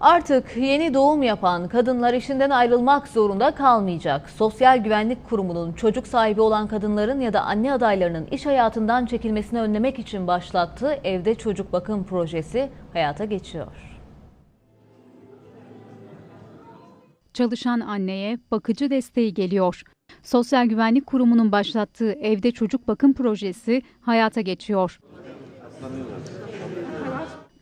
Artık yeni doğum yapan kadınlar işinden ayrılmak zorunda kalmayacak. Sosyal Güvenlik Kurumu'nun çocuk sahibi olan kadınların ya da anne adaylarının iş hayatından çekilmesini önlemek için başlattığı evde çocuk bakım projesi hayata geçiyor. Çalışan anneye bakıcı desteği geliyor. Sosyal Güvenlik Kurumu'nun başlattığı evde çocuk bakım projesi hayata geçiyor.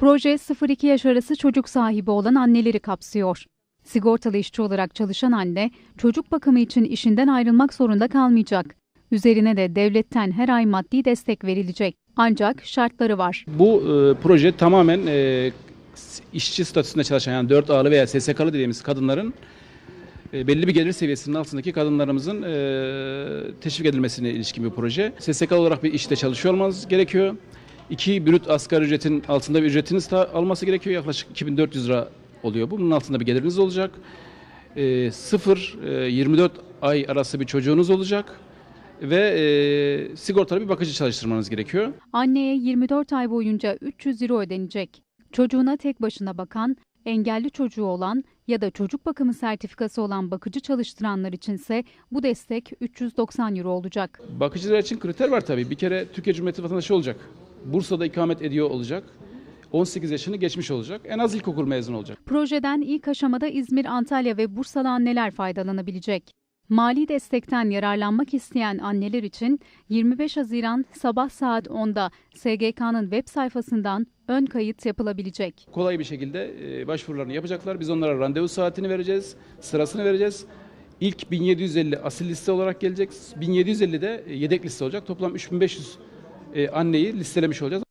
Proje 0-2 yaş arası çocuk sahibi olan anneleri kapsıyor. Sigortalı işçi olarak çalışan anne çocuk bakımı için işinden ayrılmak zorunda kalmayacak. Üzerine de devletten her ay maddi destek verilecek. Ancak şartları var. Bu e, proje tamamen e, işçi statüsünde çalışan yani 4 A'lı veya SSK'lı dediğimiz kadınların e, belli bir gelir seviyesinin altındaki kadınlarımızın e, teşvik edilmesine ilişkin bir proje. SSK olarak bir işte çalışıyor olmanız gerekiyor. İki brüt asgari ücretin altında bir ücretiniz alması gerekiyor. Yaklaşık 2400 lira oluyor bu. Bunun altında bir geliriniz olacak. E, 0-24 ay arası bir çocuğunuz olacak. Ve e, sigortalı bir bakıcı çalıştırmanız gerekiyor. Anneye 24 ay boyunca 300 lira ödenecek. Çocuğuna tek başına bakan, engelli çocuğu olan ya da çocuk bakımı sertifikası olan bakıcı çalıştıranlar içinse bu destek 390 euro olacak. Bakıcılar için kriter var tabii. Bir kere Türkiye Cumhuriyeti vatandaşı olacak. Bursa'da ikamet ediyor olacak. 18 yaşını geçmiş olacak. En az ilkokul mezunu olacak. Projeden ilk aşamada İzmir, Antalya ve Bursalı anneler faydalanabilecek. Mali destekten yararlanmak isteyen anneler için 25 Haziran sabah saat 10'da SGK'nın web sayfasından ön kayıt yapılabilecek. Kolay bir şekilde e, başvurularını yapacaklar. Biz onlara randevu saatini vereceğiz, sırasını vereceğiz. İlk 1750 asil liste olarak gelecek. 1750 de yedek liste olacak. Toplam 3500 e, anneyi listelemiş olacağız.